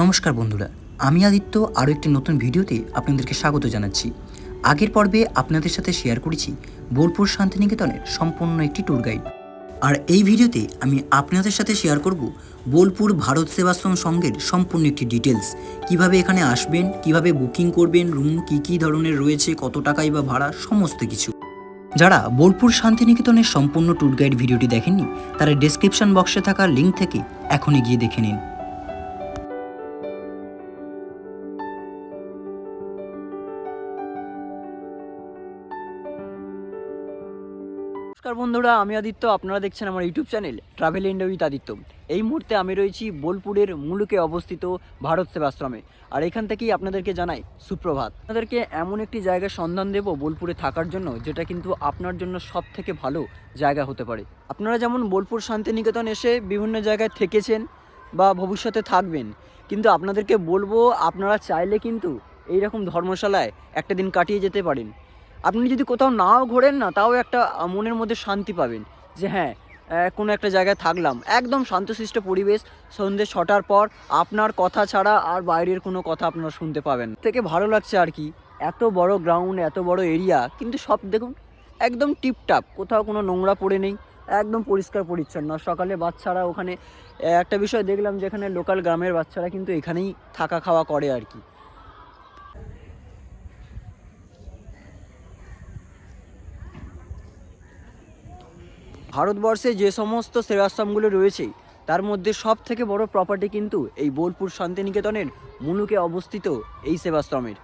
নমস্কার বন্ধুরা, আমি আদিত্য, আরও একটি নতুন ভিডিওতে আপনাদেরকে স্বাগত জানাচ্ছি। আগের পর্বে আপনাদের সাথে শেয়ার করেছি বোলপুর শান্তিনিকেতনের সম্পূর্ণ একটি ট্যুর গাইড আর এই ভিডিওতে আমি আপনাদের সাথে শেয়ার করব বোলপুর ভারত সেবাশ্রম সংঘের সম্পূর্ণ একটি ডিটেলস কীভাবে এখানে আসবেন, কীভাবে বুকিং করবেন রুম কী কী ধরনের রয়েছে, কত টাকাই বা ভাড়া, সমস্ত কিছু। যারা বোলপুর শান্তিনিকেতনের সম্পূর্ণ ট্যুর গাইড ভিডিওটি দেখেননি, তারা ডেসক্রিপশন বক্সে থাকা লিঙ্ক থেকে এখনই গিয়ে দেখে নিন। নমস্কার বন্ধুরা, আমি আদিত্য, আপনারা দেখছেন আমার YouTube channel travel India with Aditya. এই মুহূর্তে আমি রয়েছি বোলপুরের মুলুকে অবস্থিত ভারত সেবাশ্রমে। আর এখান থেকেই আপনাদেরকে জানাই সুপ্রভাত। আপনাদেরকে এমন একটি জায়গার সন্ধান দেব বোলপুরে থাকার জন্য, যেটা কিন্তু আপনার জন্য সব থেকে ভালো জায়গা হতে পারে। আপনারা যেমন বোলপুর শান্তিনিকেতন এসে বিভিন্ন জায়গায় থেকেছেন বা ভবিষ্যতে থাকবেন, কিন্তু আপনাদেরকে বলব, আপনারা চাইলে কিন্তু এইরকম ধর্মশালায় একটা দিন কাটিয়ে যেতে পারেন। আপনি যদি কোথাও নাও ঘোরেন না, তাও একটা মনের মধ্যে শান্তি পাবেন। যে হ্যাঁ কোনো একটা জায়গায় থাকলাম। একদম শান্তশিষ্ট পরিবেশ, সন্ধ্যে ছটার পর আপনার কথা ছাড়া আর বাইরের কোনো কথা আপনারা শুনতে পাবেন থেকে ভালো লাগছে আর কি। এত বড় গ্রাউন্ড এত বড় এরিয়া কিন্তু সব দেখুন, একদম টিপটাপ। কোথাও কোনো নোংরা পড়ে নেই, একদম পরিষ্কার পরিচ্ছন্ন। সকালে বাচ্চারা ওখানে একটা বিষয় দেখলাম যেখানে লোকাল গ্রামের বাচ্চারা কিন্তু এখানেই থাকা খাওয়া করে আর কি। ভারতবর্ষে যে সমস্ত সেবাশ্রমগুলো রয়েছে, তার মধ্যে সব থেকে বড় প্রপার্টি কিন্তু এই বোলপুর শান্তিনিকেতনের মুলুকে অবস্থিত এই সেবাশ্রমের।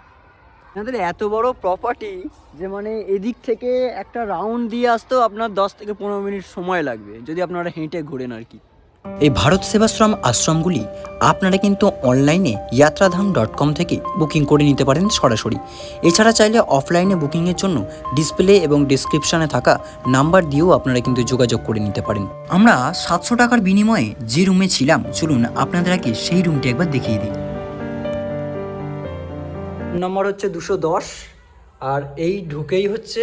আপনাদের এত বড় প্রপার্টি যে মানে এদিক থেকে একটা রাউন্ড দিয়ে আসতেও আপনার দশ থেকে পনেরো মিনিট সময় লাগবে, যদি আপনারা হেঁটে ঘোরেন আর কি। এই ভারত সেবাশ্রম আশ্রমগুলি আপনারা কিন্তু অনলাইনে যাত্রাধাম ডট কম থেকে বুকিং করে নিতে পারেন সরাসরি। এছাড়া চাইলে অফলাইনে বুকিংয়ের জন্য ডিসপ্লে এবং ডিসক্রিপশনে থাকা নাম্বার দিয়েও আপনারা কিন্তু যোগাযোগ করে নিতে পারেন। আমরা সাতশো টাকার বিনিময়ে যে রুমে ছিলাম, চলুন আপনাদের আগে সেই রুমটি একবার দেখিয়ে দিই। নম্বর হচ্ছে দুশো দশ, আর এই ঢুকেই হচ্ছে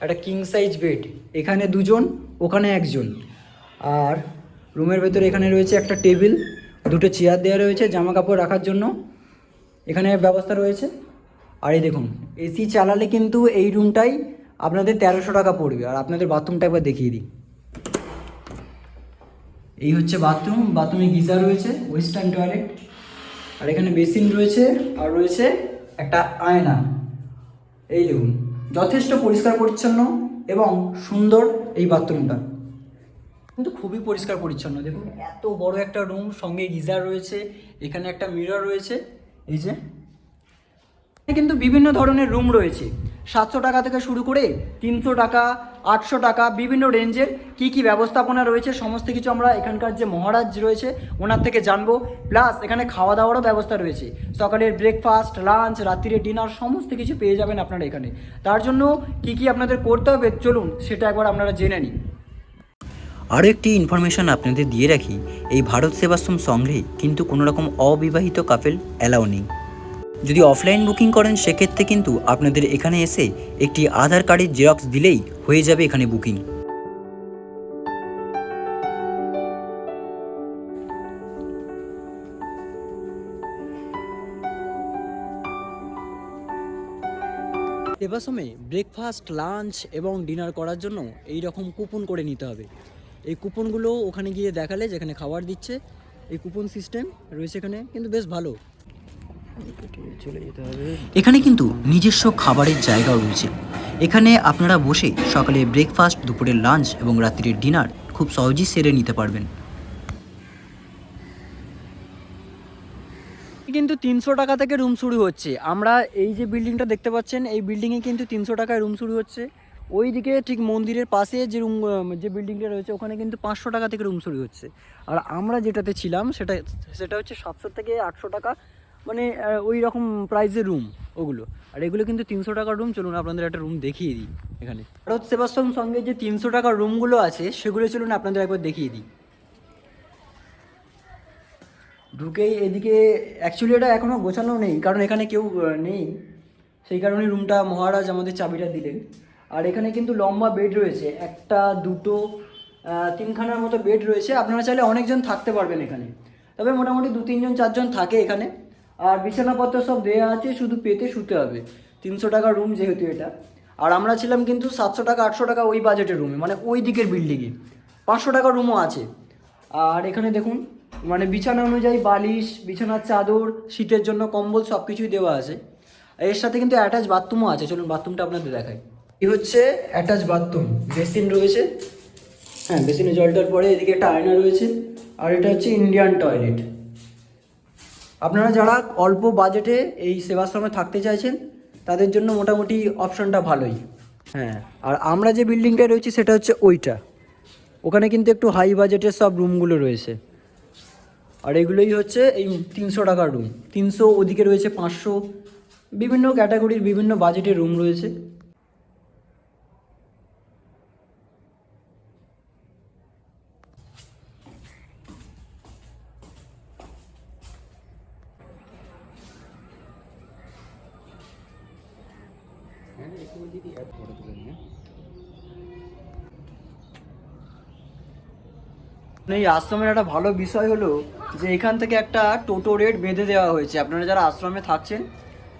একটা কিং সাইজ বেড এখানে দুজন, ওখানে একজন। আর রুমের ভেতরে এখানে রয়েছে একটা টেবিল, দুটো চেয়ার দেওয়া রয়েছে জামা কাপড় রাখার জন্য। এখানে ব্যবস্থা রয়েছে। আর এই দেখুন, এসি চালালে কিন্তু এই রুমটাই আপনাদের তেরোশো টাকা পড়বে। আর আপনাদের বাথরুমটা একবার দেখিয়ে দিই। এই হচ্ছে বাথরুম, বাথরুমে গিজার রয়েছে, ওয়েস্টার্ন টয়লেট। আর এখানে বেসিন রয়েছে, আর রয়েছে একটা আয়না। এই দেখুন, যথেষ্ট পরিষ্কার পরিচ্ছন্ন এবং সুন্দর এই বাথরুমটা। কিন্তু খুবই পরিষ্কার পরিচ্ছন্ন, দেখুন। এত বড় একটা রুম সঙ্গে গিজার রয়েছে, এখানে একটা মিরর রয়েছে, এই যে। কিন্তু বিভিন্ন ধরনের রুম রয়েছে। সাতশো টাকা থেকে শুরু করে তিনশো টাকা, আটশো টাকা, বিভিন্ন রেঞ্জের কি কি ব্যবস্থাপনা রয়েছে, সমস্ত কিছু আমরা এখানকার যে মহারাজ রয়েছে, ওনার থেকে জানব। প্লাস এখানে খাওয়া দাওয়ারও ব্যবস্থা রয়েছে। সকালের ব্রেকফাস্ট লাঞ্চ রাত্রিরে ডিনার সমস্ত কিছু পেয়ে যাবেন আপনারা এখানে। তার জন্য কি কি আপনাদের করতে হবে, চলুন, সেটা একবার আপনারা জেনে নিন। আরও একটি ইনফরমেশন আপনাদের দিয়ে রাখি, এই ভারত সেবাশ্রম সংঘে কিন্তু কোনো রকম অবিবাহিত কাপেল অ্যালাউ নেই। যদি অফলাইন বুকিং করেন, সেক্ষেত্রে কিন্তু আপনাদের এখানে এসে একটি আধার কার্ডের জেরক্স দিলেই হয়ে যাবে এখানে বুকিং সেবাশ্রমে ব্রেকফাস্ট লাঞ্চ এবং ডিনার করার জন্য এই রকম কুপন করে নিতে হবে। এই কুপনগুলো ওখানে গিয়ে দেখালে যেখানে খাবার দিচ্ছে এই কুপন সিস্টেম রয়েছে এখানে কিন্তু বেশ ভালো। এখানে কিন্তু নিজস্ব খাবারের জায়গাও রয়েছে। এখানে আপনারা বসে সকালে ব্রেকফাস্ট দুপুরের লাঞ্চ এবং রাত্রির ডিনার খুব সহজেই সেরে নিতে পারবেন। কিন্তু তিনশো টাকা থেকে রুম শুরু হচ্ছে। আমরা এই যে বিল্ডিংটা দেখতে পাচ্ছেন এই বিল্ডিংয়ে কিন্তু তিনশো টাকায় রুম শুরু হচ্ছে। ওই দিকে ঠিক মন্দিরের পাশে যে রুম যে বিল্ডিংটা রয়েছে, ওখানে কিন্তু পাঁচশো টাকা থেকে রুম শুরু হচ্ছে। আর আমরা যেটাতে ছিলাম, সেটা সেটা হচ্ছে সাতশো থেকে আটশো টাকা মানে ওই রকম প্রাইসের রুম ওগুলো। আর এগুলো কিন্তু তিনশো টাকার রুম চলুন আপনাদের একটা রুম দেখিয়ে দিই এখানে। ভারত সেবাশ্রম সঙ্গে যে তিনশো টাকার রুমগুলো আছে, সেগুলো চলুন আপনাদের একবার দেখিয়ে দিই। ঢুকেই এদিকে অ্যাকচুয়ালি এটা এখনও গোছানো নেই, কারণ এখানে কেউ নেই। সেই কারণে রুমটা মহারাজ আমাদের চাবিটা দিলেন। আর এখানে কিন্তু লম্বা বেড রয়েছে। একটা, দুটো তিনখানার মতো বেড রয়েছে। আপনারা চাইলে অনেকজন থাকতে পারবেন এখানে। তবে মোটামুটি দু, তিনজন, চারজন থাকে এখানে। আর বিছানাপত্র সব দেওয়া আছে, শুধু পেতে শুতে হবে। তিনশো টাকা রুম যেহেতু এটা। আর আমরা ছিলাম কিন্তু সাতশো টাকা, আটশো টাকা ওই বাজেটের রুমে মানে ওই দিকের বিল্ডিংয়ে পাঁচশো টাকা রুমও আছে। আর এখানে দেখুন মানে বিছানা অনুযায়ী বালিশ, বিছানার চাদর, শীতের জন্য কম্বল সব কিছুই দেওয়া আছে। এর সাথে কিন্তু অ্যাটাচ বাথরুমও আছে। চলুন বাথরুমটা আপনাদের দেখাই। এই হচ্ছে? অ্যাটাচ বাথরুম বেসিন রয়েছে। হ্যাঁ বেসিনে জলটার পরে এদিকে একটা আয়না রয়েছে, আর এটা হচ্ছে ইন্ডিয়ান টয়লেট আপনারা যারা অল্প বাজেটে এই সেবাশ্রমে থাকতে চাইছেন, তাদের জন্য মোটামুটি অপশনটা ভালোই। হ্যাঁ আর আমরা যে বিল্ডিংটায় রয়েছি, সেটা হচ্ছে ওইটা। ওখানে কিন্তু একটু হাই বাজেটের সব রুমগুলো রয়েছে। আর এগুলোই হচ্ছে এই তিনশো টাকার রুম তিনশো, ওদিকে রয়েছে পাঁচশো। বিভিন্ন ক্যাটাগরির বিভিন্ন বাজেটের রুম রয়েছে। এই আশ্রমের একটা ভালো বিষয় হলো যে এখান থেকে একটা টোটো রেট বেঁধে দেওয়া হয়েছে। আপনারা যারা আশ্রমে থাকছেন,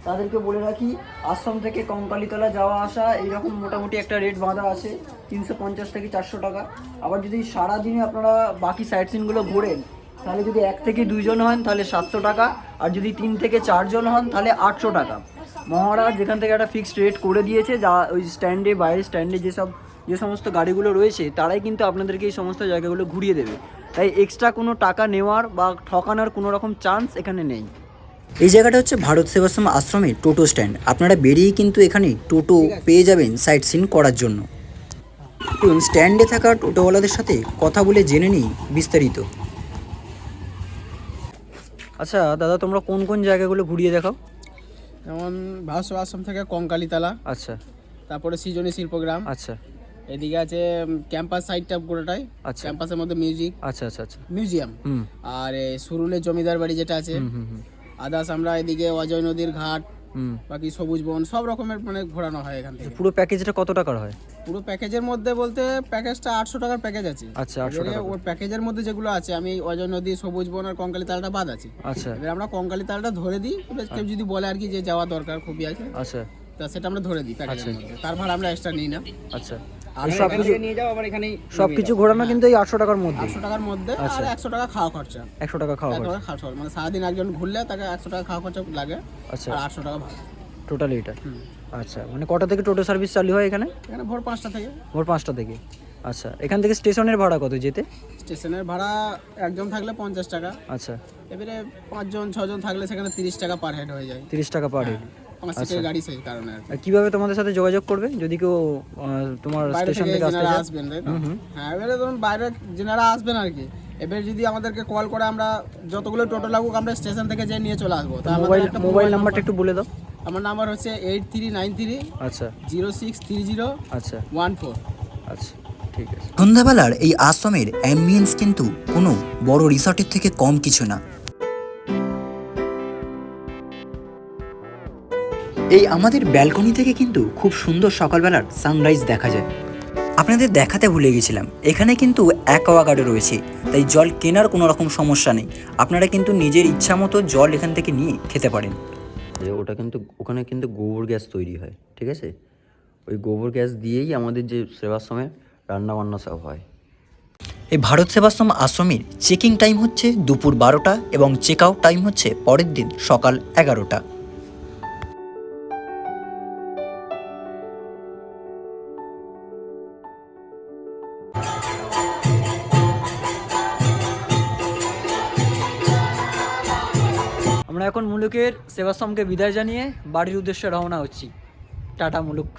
তাদেরকে বলে রাখি, আশ্রম থেকে কঙ্কালীতলা যাওয়া আসা, এইরকম মোটামুটি একটা রেট বাঁধা আছে, তিনশো পঞ্চাশ থেকে চারশো টাকা। আবার যদি সারাদিনে আপনারা বাকি সাইট সিনগুলো ঘোরেন, তাহলে যদি এক থেকে দুইজন হন, তাহলে সাতশো টাকা। আর যদি তিন থেকে চারজন হন, তাহলে আটশো টাকা। মহারাজ যেখান থেকে একটা ফিক্সড রেট করে দিয়েছে যা ওই স্ট্যান্ডে বাইরের স্ট্যান্ডে যেসব যে সমস্ত গাড়িগুলো রয়েছে তারাই কিন্তু আপনাদেরকে এই সমস্ত জায়গাগুলো ঘুরিয়ে দেবে। তাই এক্সট্রা কোনো টাকা নেওয়ার বা ঠকানোর কোনো রকম চান্স এখানে নেই। এই জায়গাটা হচ্ছে ভারত সেবাশ্রম আশ্রমের টোটো স্ট্যান্ড আপনারা বেরিয়ে কিন্তু এখানে টোটো পেয়ে যাবেন সাইট সিন করার জন্য। চলুন স্ট্যান্ডে থাকা টোটোওয়ালাদের সাথে কথা বলে জেনে নিই বিস্তারিত। আচ্ছা দাদা তোমরা কোন কোন জায়গাগুলো ঘুরিয়ে দেখাও? যেমন ভাস্ব আশ্রম থেকে কঙ্কালীতলা। আচ্ছা। তারপরে সৃজনী শিল্পগ্রাম। আচ্ছা। এদিকে আছে ক্যাম্পাস সাইডটা পুরোটাই। আচ্ছা। ক্যাম্পাসের মধ্যে মিউজিক। আচ্ছা আচ্ছা আচ্ছা। মিউজিয়াম। আর সুরুলের জমিদার বাড়ি যেটা আছে। আদার্স আমরা এদিকে অজয় নদীর ঘাট বাকি সবুজ বন সব রকমের মানে ঘোরানো হয় এখান থেকে। পুরো প্যাকেজটা কত টাকার হয়? পুরো প্যাকেজের মধ্যে বলতে প্যাকেজটা আটশো টাকার প্যাকেজ আছে। আচ্ছা আটশো টাকা ওর প্যাকেজের মধ্যে যেগুলো আছে আমি অজয় নদী সবুজ বন আর কঙ্কালী তালটা বাদ আছে। আচ্ছা। এবার আমরা কঙ্কালী তালটা ধরে দিই কেউ যদি বলে আর কি যে যাওয়া দরকার খুবই আছে। আচ্ছা। তা সেটা আমরা ধরে দিই প্যাকেজের মধ্যে। তার ভাড়া আমরা এক্সট্রা নিই না। আচ্ছা। আর সব নিয়ে যাও আবার এখানেই ঘোরানো কিন্তু এই আটশো টাকার মধ্যে। আটশো টাকার মধ্যে আচ্ছা। আর একশো টাকা খাওয়া খরচা। একশো টাকা খাওয়া খরচ। টাকা খাওয়া খরচা। মানে সারাদিন একজন ঘুরলে তাকে একশো টাকা খাওয়া খরচা লাগে আচ্ছা। আটশো টাকা ভাড়া। টোটালি এটা। আচ্ছা মানে কটা থেকে টোটো সার্ভিস চালু হয় এখানে? এখানে ভোর পাঁচটা থেকে। ভোর পাঁচটা থেকে। আচ্ছা এখান থেকে স্টেশনের ভাড়া কত যেতে? স্টেশনের ভাড়া একজন থাকলে পঞ্চাশ টাকা। আচ্ছা। এবারে পাঁচজন ছজন থাকলে সেখানে তিরিশ টাকা পার হেড হয়ে যায়। তিরিশ টাকা পার হেড আমার আচ্ছা। সিটের গাড়ি সেই কারণে আর কি। আর কীভাবে তোমাদের সাথে যোগাযোগ করবে? যদি কেউ আহ, তোমার বাইরে স্টেশন থেকে থেকে আসতে যেনারা চায়। আসবেন তাই তো? হ্যাঁ এবারে ধরুন বাইরে যেনারা আসবেন আর কি। এবার যদি আমাদেরকে কল করে আমরা যতগুলো টোটো লাগুক আমরা স্টেশন থেকে যেয়ে নিয়ে চলে আসব। তা আমাদের মোবাইল একটা মোবাইল নাম্বারটা একটু বলে দাও। আমার নাম্বার হচ্ছে এইট থ্রি নাইন থ্রি আচ্ছা। জিরো সিক্স থ্রি জিরো আচ্ছা। ওয়ান ফোর আচ্ছা ঠিক আছে। সন্ধ্যাবেলার এই আশ্রমের অ্যাম্বিয়েন্স কিন্তু কোনো বড় রিসর্টের থেকে কম কিছু না। এই আমাদের ব্যালকনি থেকে কিন্তু খুব সুন্দর সকালবেলার সানরাইজ দেখা যায়। আপনাদের দেখাতে ভুলে গেছিলাম। এখানে কিন্তু অ্যাকোয়াগার্ডও রয়েছে তাই জল কেনার কোনো রকম সমস্যা নেই। আপনারা কিন্তু নিজের ইচ্ছা মতো জল এখান থেকে নিয়ে খেতে পারেন। ওটা কিন্তু ওখানে কিন্তু গোবর গ্যাস তৈরি হয় ঠিক আছে? ওই গোবর গ্যাস দিয়েই আমাদের যে সেবাশ্রমে রান্না বান্না সব হয়। এই ভারত সেবাশ্রম আশ্রমের চেকিং টাইম হচ্ছে দুপুর বারোটা এবং চেক আউট টাইম হচ্ছে পরের দিন সকাল এগারোটা। মুলুকের সেবাশ্রমকে বিদায় জানিয়ে বাড়ির উদ্দেশ্যে রওনা হচ্ছি। টাটা মুলুক।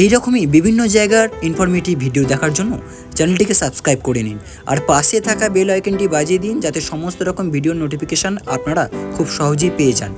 এই রকমই বিভিন্ন জায়গার ইনফরমেটিভ ভিডিও দেখার জন্য চ্যানেলটিকে সাবস্ক্রাইব করে নিন আর পাশে থাকা বেল আইকনটি বাজিয়ে দিন যাতে সমস্ত রকম ভিডিওর নোটিফিকেশান আপনারা খুব সহজেই পেয়ে যান।